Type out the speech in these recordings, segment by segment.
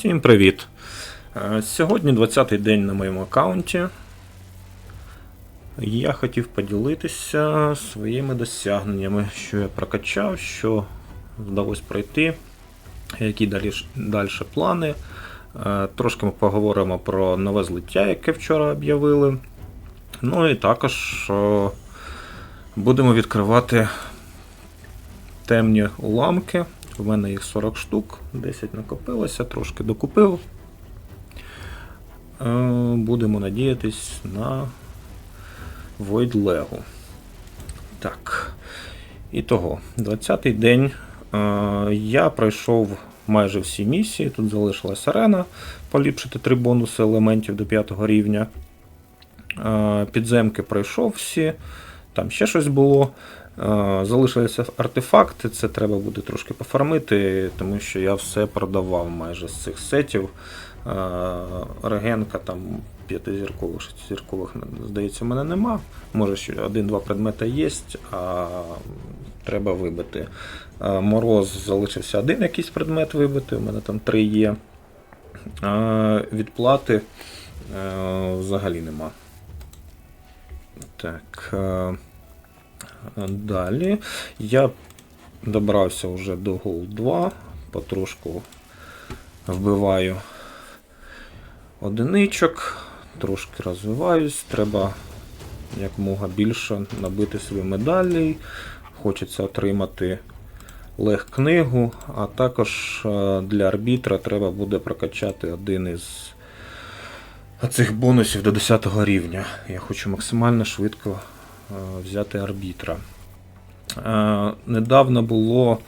Всім привіт! Е, Сьогодні 20-й день на моєму аккаунті. Я хотів поділитися своїми досягненнями, що я прокачав, що вдалося пройти, які далі, далі плани. Е, Трошки ми поговоримо про нове злиття, яке вчора об'явили. Ну і також будемо відкривати темні уламки. У мене їх 40 штук, 10 накопилося, трошки докупив. Е, Будемо надіятись на Void Lego. Так. І того, 20-й день е, я пройшов майже всі місії. Тут залишилась арена, поліпшити три бонуси елементів до 5 рівня. Е, Підземки пройшов всі, там ще щось було. Е, Залишилися артефакти, це треба буде трошки пофармити, тому що я все продавав майже з цих сетів. Е, Регенка там п'ятизіркових, шестизіркових, здається, в мене нема. Може, один-два предмети є, а треба вибити. Е, Мороз залишився один якийсь предмет вибити, у мене там три є. Е, Відплати взагалі нема. Так. Далі. Я добрався вже до Gold 2, потрошку вбиваю одиничок, трошки розвиваюсь, треба якомога більше набити собі медалей. Хочеться отримати лег книгу, а також е, для арбітра треба буде прокачати один із цих бонусів до 10 рівня. Я хочу максимально швидко взяти арбітра. Е, Недавно було,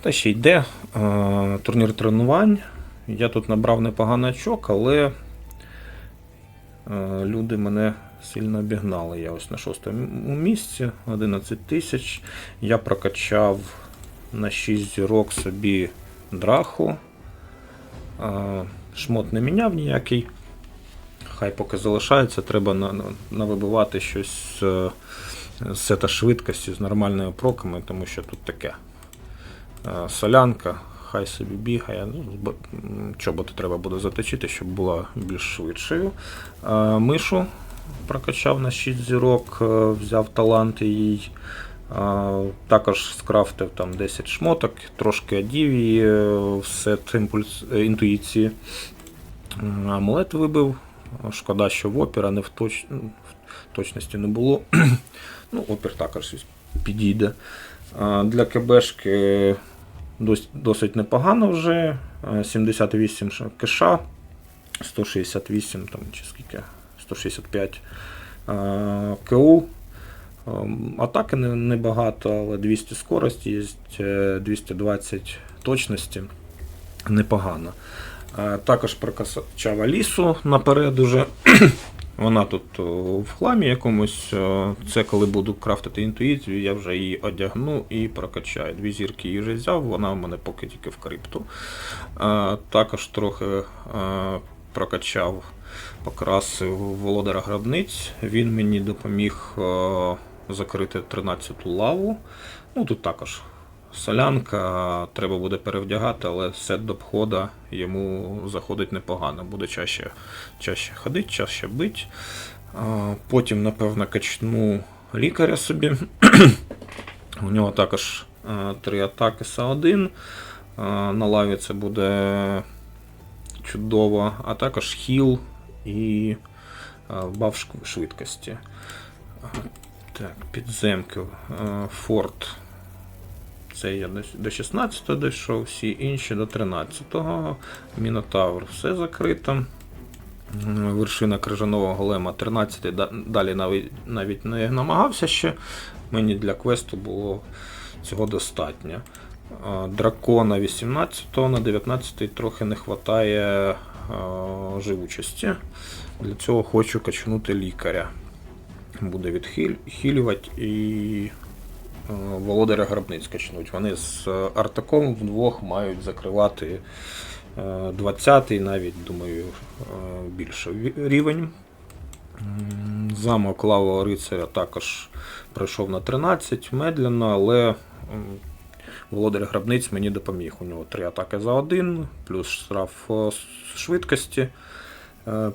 та ще йде е, турнір тренувань. Я тут набрав непоганий очок, але е, люди мене сильно обігнали. Я ось на шостому місці, 11 тисяч. Я прокачав на 6 зірок собі драху. Е, Шмот не міняв ніякий. Хай поки залишається, треба на, на, навибивати щось е, з сета швидкості з нормальними проками, тому що тут таке. Е, Солянка, хай собі бігає. Ну, бо- чоботи треба буде заточити, щоб була більш швидшою. Е, Мишу прокачав на 6 зірок, е, взяв таланти їй. Е, Також скрафтив там 10 шмоток, трошки одів її е, в сет імпульс, е, інтуїції. Амулет вибив. Шкода, що в опера не в, точ... ну, в точності не було. ну, опір також підійде. Для КБшки досить непогано вже. Е, 78 ш- кеша, 168 там, чи скільки, 165 е, КУ. Атаки не- небагато, але 200 скорості є, е, 220 точності. Непогано. Також прокачав Алісу наперед уже. Вона тут в хламі якомусь. Це коли буду крафтити інтуїцію, я вже її одягну і прокачаю. Дві зірки її вже взяв, вона в мене поки тільки в крипту. Також трохи е, прокачав, покрасив володара гробниць. Він мені допоміг закрити 13-ту лаву. Ну тут також солянка, треба буде перевдягати, але сет до обхода йому заходить непогано. Буде чаще, чаще ходити, чаще бить. Потім, напевно, качну лікаря собі. У нього також три атаки СА1. Е, На лаві це буде чудово, а також хіл і баф швидкості. Так, підземки. Форт. Це я до- до 16 дійшов, всі інші до 13-го. Мінотавр все закрито. Вершина крижаного голема 13 да- далі навіть, навіть не намагався ще. Мені для квесту було цього достатньо. Дракона 18 на 19 трохи не вистачає живучості. Для цього хочу качнути лікаря. Буде відхилювати і володаря гробниць качнуть. Вони з е, Артаком вдвох мають закривати е, 20-й, навіть, думаю, е, більше рівень. Замок Лавого рицаря також пройшов на 13 медленно, але володар грабниць мені допоміг. У нього три атаки за один, плюс штраф е, швидкості, е,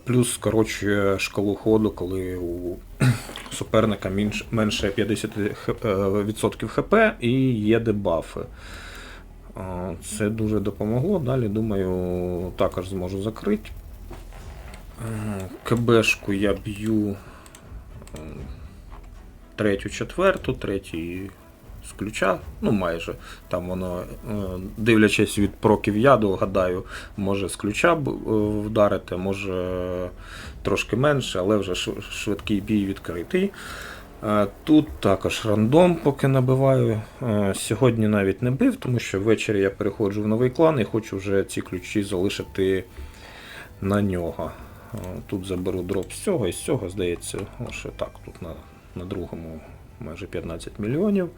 плюс скорочує шкалу ходу, коли у суперника менше 50% хп і є дебафи. Це дуже допомогло. Далі, думаю, також зможу закрити. Е, КБшку я б'ю е, третю, четверту, третій з ключа, ну майже. Там воно, е, дивлячись від проків яду, гадаю, може з ключа е, вдарити, може трошки менше, але вже швидкий бій відкритий. Е, Тут також рандом, поки набиваю. Сьогодні навіть не бив, тому що ввечері я переходжу в новий клан і хочу вже ці ключі залишити на нього. Тут заберу дроп з цього і з цього, здається, ще так, тут на, на другому майже 15 мільйонів.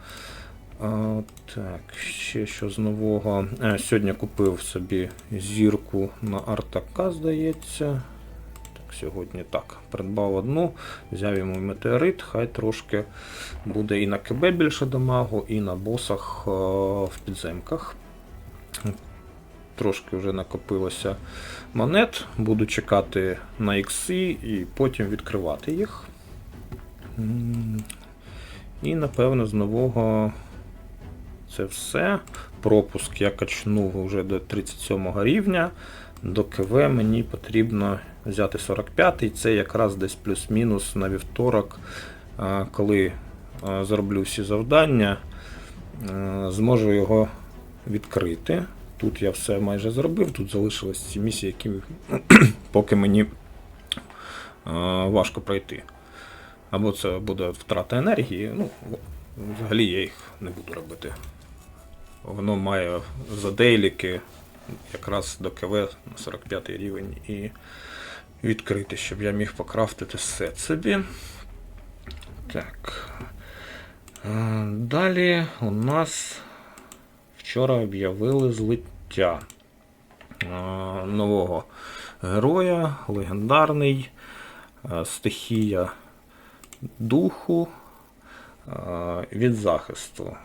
Так, ще що з нового. Сьогодні купив собі зірку на Артака, здається. Так, сьогодні так. Придбав одну, взяв йому метеорит, хай трошки буде і на КБ більше дамагу, і на босах в підземках. Трошки вже накопилося монет. Буду чекати на ікси і потім відкривати їх. І напевно з нового це все. Пропуск я качнув вже до 37 рівня. До КВ мені потрібно взяти 45-й. Це якраз десь плюс-мінус на вівторок, коли зроблю всі завдання, зможу його відкрити. Тут я все майже зробив, тут залишились ці місії, які поки мені важко пройти. Або це буде втрата енергії. Ну, взагалі я їх не буду робити. Воно має за дейліки якраз до КВ на 45 рівень і відкрити, щоб я міг покрафтити сет собі. Так. Е, Далі у нас вчора об'явили злиття е, нового героя, легендарний, е, стихія духу від захисту.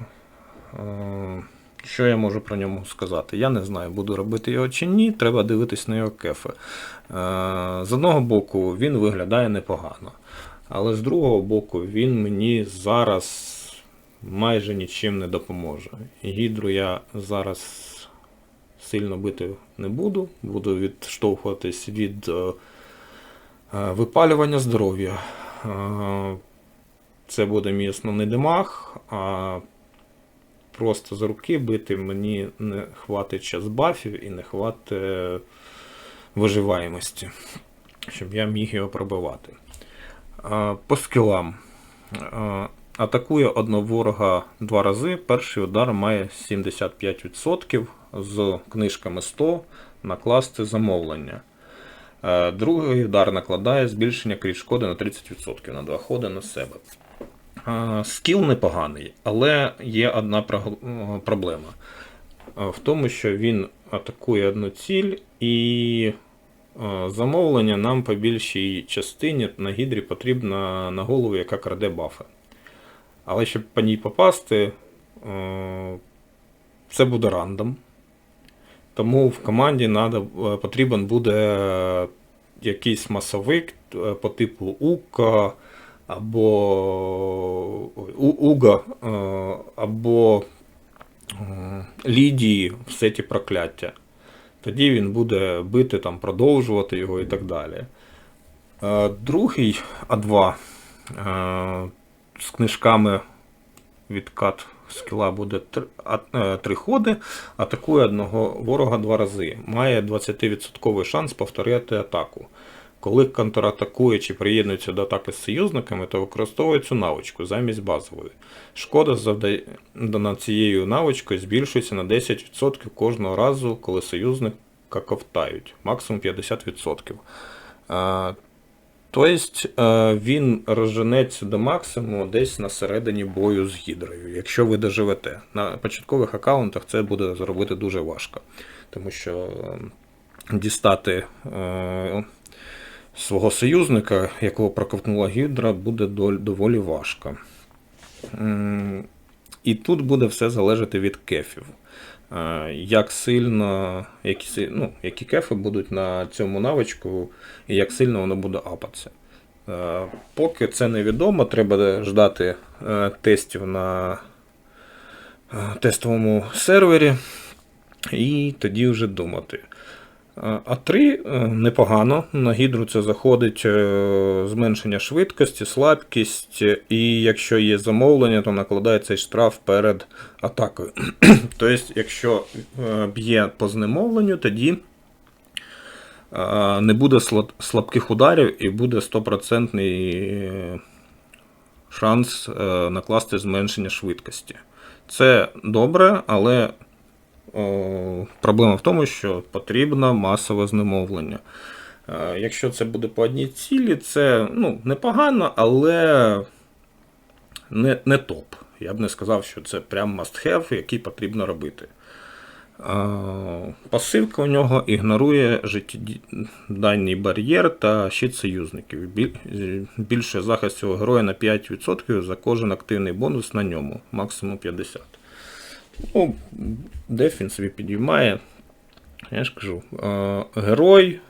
Що я можу про ньому сказати? Я не знаю, буду робити його чи ні. Треба дивитись на його кефи. Е, З одного боку, він виглядає непогано. Але з другого боку, він мені зараз майже нічим не допоможе. Гідру я зараз сильно бити не буду. Буду відштовхуватись від е, е, випалювання здоров'я. Це буде мій основний демаг, а просто з руки бити мені не хватить час бафів і не хватить виживаємості, щоб я міг його пробивати. По скілам. Атакує одного ворога два рази. Перший удар має 75% з книжками 100 накласти замовлення. Е, Другий удар накладає збільшення крізь шкоди на 30% на два ходи на себе. Скіл непоганий, але є одна проблема. В тому, що він атакує одну ціль, і замовлення нам по більшій частині на гідрі потрібно на голову, яка краде бафи. Але щоб по ній попасти, це буде рандом. Тому в команді надо, е, потрібен буде якийсь масовик е, по типу УКа або Уга, е, або е, Лідії в сеті прокляття. Тоді він буде бити, там, продовжувати його і так далі. Е, Другий А2 е, з книжками відкат скіла буде три ходи, атакує одного ворога два рази. Має 20% шанс повторити атаку. Коли контратакує чи приєднується до атаки з союзниками, то використовує цю навичку замість базової. Шкода завдана цією навичкою збільшується на 10% кожного разу, коли союзника ковтають, максимум 50%. Е, Тобто е, він розженеться до максимуму десь на середині бою з гідрою, якщо ви доживете. На початкових аккаунтах це буде зробити дуже важко, тому що е, дістати е, свого союзника, якого проковтнула гідра, буде доволі важко. І тут буде все залежати від кефів. Е, Як сильно, які, ну, які кефи будуть на цьому навичку, і як сильно воно буде апатися. Е, Поки це невідомо, треба ждати е, тестів на тестовому сервері і тоді вже думати. Е, А 3 непогано. На гідру це заходить е, зменшення швидкості, слабкість, і якщо є замовлення, то накладається і штраф перед атакою. тобто, якщо е, б'є по знемовленню, тоді е, не буде слабких ударів і буде 100% шанс е, накласти зменшення швидкості. Це добре, але проблема в тому, що потрібно масове знемовлення. Е, Якщо це буде по одній цілі, це ну, непогано, але не, не топ. Я б не сказав, що це прям must have, який потрібно робити. Е, Пасивка у нього ігнорує життєдальний бар'єр та щит союзників. Більше захист цього героя на 5% за кожен активний бонус на ньому, максимум 50%. Ну, деф собі підіймає. Я ж кажу, е, герой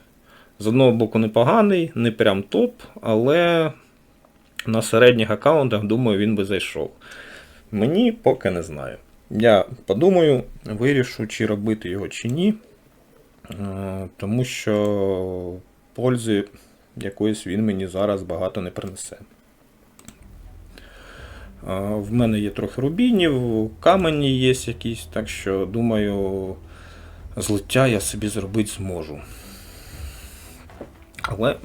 з одного боку непоганий, не прям топ, але на середніх аккаунтах, думаю, він би зайшов. Мені поки не знаю. Я подумаю, вирішу, чи робити його, чи ні. Е, Тому що пользи якоїсь він мені зараз багато не принесе. В мене є трохи рубінів, камені є якісь, так що думаю, злиття я собі зробити зможу. Але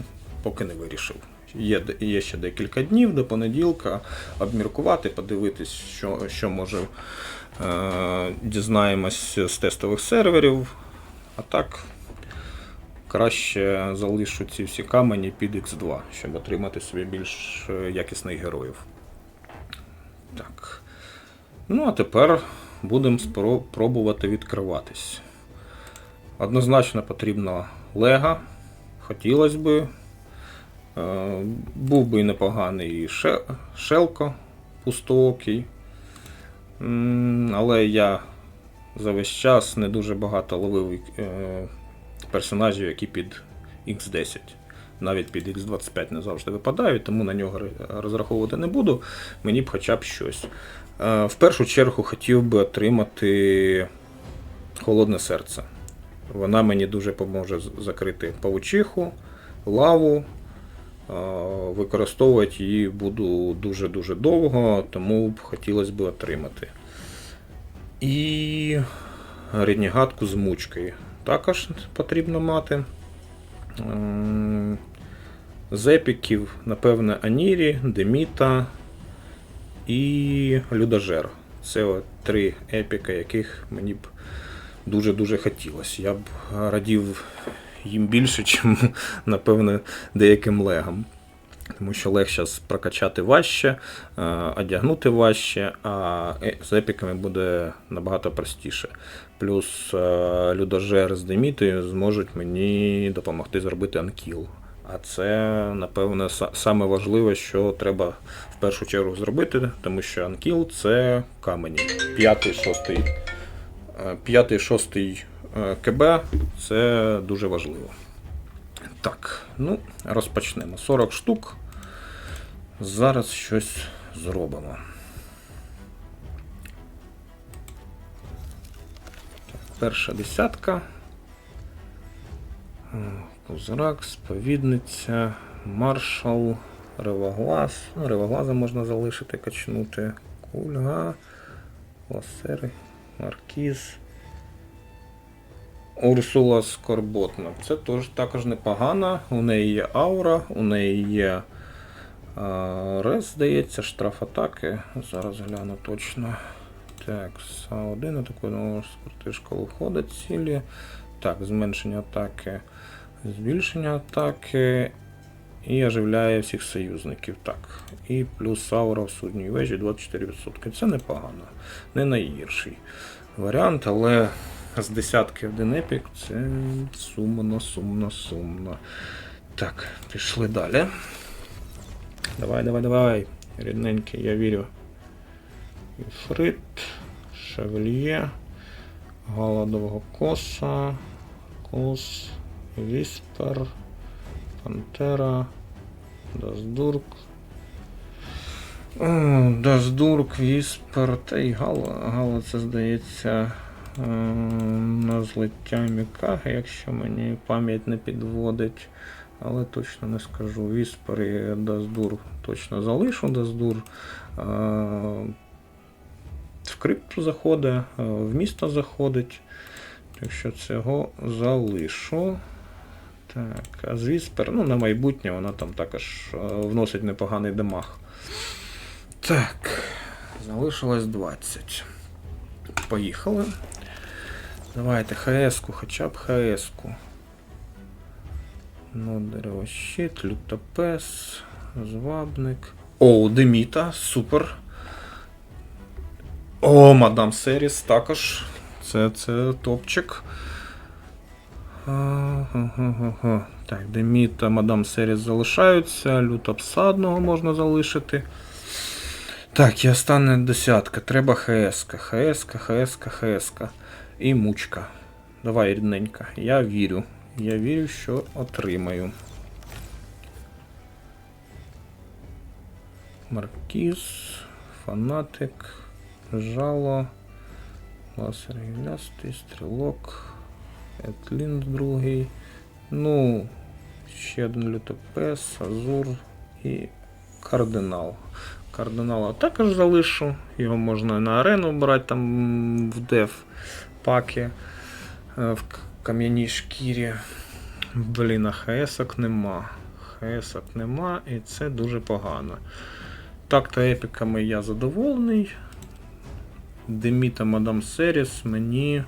поки не вирішив. Є, є ще декілька днів до понеділка обміркувати, подивитись, що, що може е, дізнаємось з тестових серверів. А так, краще залишу ці всі камені під X2, щоб отримати собі більш е, якісних героїв. Так. Ну, а тепер будемо спро- пробувати відкриватись. Однозначно потрібна лега. Хотілося би. Е, Був би і непоганий ше- шелко пустоокий. Але я за весь час не дуже багато ловив е, персонажів, які під X10. Навіть під X25 не завжди випадають, тому на нього розраховувати не буду. Мені б хоча б щось. Е, В першу чергу хотів би отримати холодне серце. Вона мені дуже поможе закрити павучиху, лаву. Е, Використовувати її буду дуже-дуже довго, тому б хотілося б отримати. І ріднігатку з мучкою також потрібно мати. З епіків, напевне, Анірі, Деміта і Людожер. Це от три епіка, яких мені б дуже-дуже хотілося. Я б радів їм більше, ніж, напевне, деяким легам. Тому що лег зараз прокачати важче, е, одягнути важче, а е- з епіками буде набагато простіше. Плюс е, людожер з демітою зможуть мені допомогти зробити анкіл. А це, напевне, са- саме важливе, що треба в першу чергу зробити, тому що анкіл це камені. П'ятий, шостий, е, п'ятий, шостий е, КБ це дуже важливо. Так, ну, розпочнемо. 40 штук. Зараз щось зробимо. Перша десятка. М, Кузрак, сповідниця, маршал, ревоглаз. Ну, ревоглаза можна залишити, качнути. Кульга, ласери, маркіз. Урсула Скорботна. Це теж також непогано. У неї є аура, у неї є а, рез, здається, штраф атаки. Зараз гляну точно. Так, СА1 атакує скорти школу входить цілі. Так, зменшення атаки, збільшення атаки. І оживляє всіх союзників. Так. І плюс аура в судній вежі 24%. Це непогано. Не найгірший варіант, але з десятки один епік це сумно, сумно, сумно. Так, пішли далі. Давай, давай, давай. Рідненький, я вірю. Іфрит, Шевельє, Голодового коса, Кос, Віспер, Пантера, Даздурк. Даздурк, Віспер, та й Гала. Гала це здається е, на злиття Мікаги, якщо мені пам'ять не підводить. Але точно не скажу. Віспер і Даздур точно залишу Даздур. Е, В крипту заходить, е, в місто заходить. Так що цього залишу. Так, а з Віспер, ну, на майбутнє вона там також е, вносить непоганий дамаг. Так, залишилось 20. Поїхали. Давайте ХС-ку, хоча б ХС-ку. Ну, деревощит, лютопес, звабник. О, Деміта, супер. О, мадам Серіс також. Це, це топчик. Так, Деміта, мадам Серіс залишаються, лютопса одного можна залишити. Так, і остання десятка. Треба ХС-ка. ХС-ка, ХС-ка, ХС-ка. І мучка. Давай, рідненька. Я вірю. Я вірю, що отримаю. Маркіз, фанатик, жало, ласер гілястий, стрілок, Етлін другий. Ну, ще один лютопес, Азур і кардинал. Кардинала також залишу. Його можна на арену брати там в деф паки е, в кам'яній шкірі. Блін, а ХСок нема. ХСок нема, і це дуже погано. Так то епіками я задоволений. Деміта Мадам Серіс мені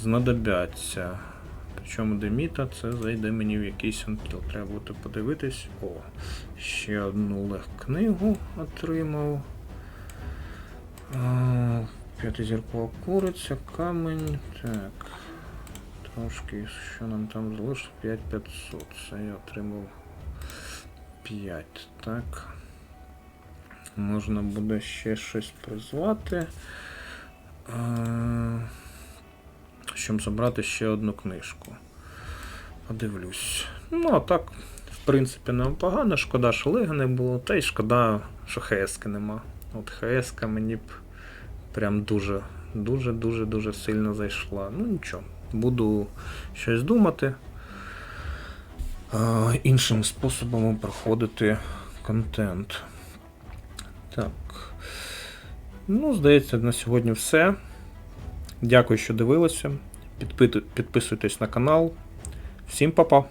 знадобляться. Причому Деміта це зайде мені в якийсь анкіл. Треба буде подивитись. О, ще одну лег книгу отримав. П'ятизіркова куриця, камень. Так. Трошки, що нам там залишилось? 5500. Це я отримав 5. Так. Можна буде ще щось призвати. Щоб забрати ще одну книжку. Подивлюсь. Ну, а так, в принципі, не погано. Шкода, що Лига не було, та й шкода, що ХСК нема. От ХСК мені б прям дуже, дуже, дуже, дуже сильно зайшла. Ну нічого, буду щось думати. А, іншим способом проходити контент. Так. Ну, здається, на сьогодні все. Дякую, що дивилися. Підписуйтесь на канал. Всім па-па!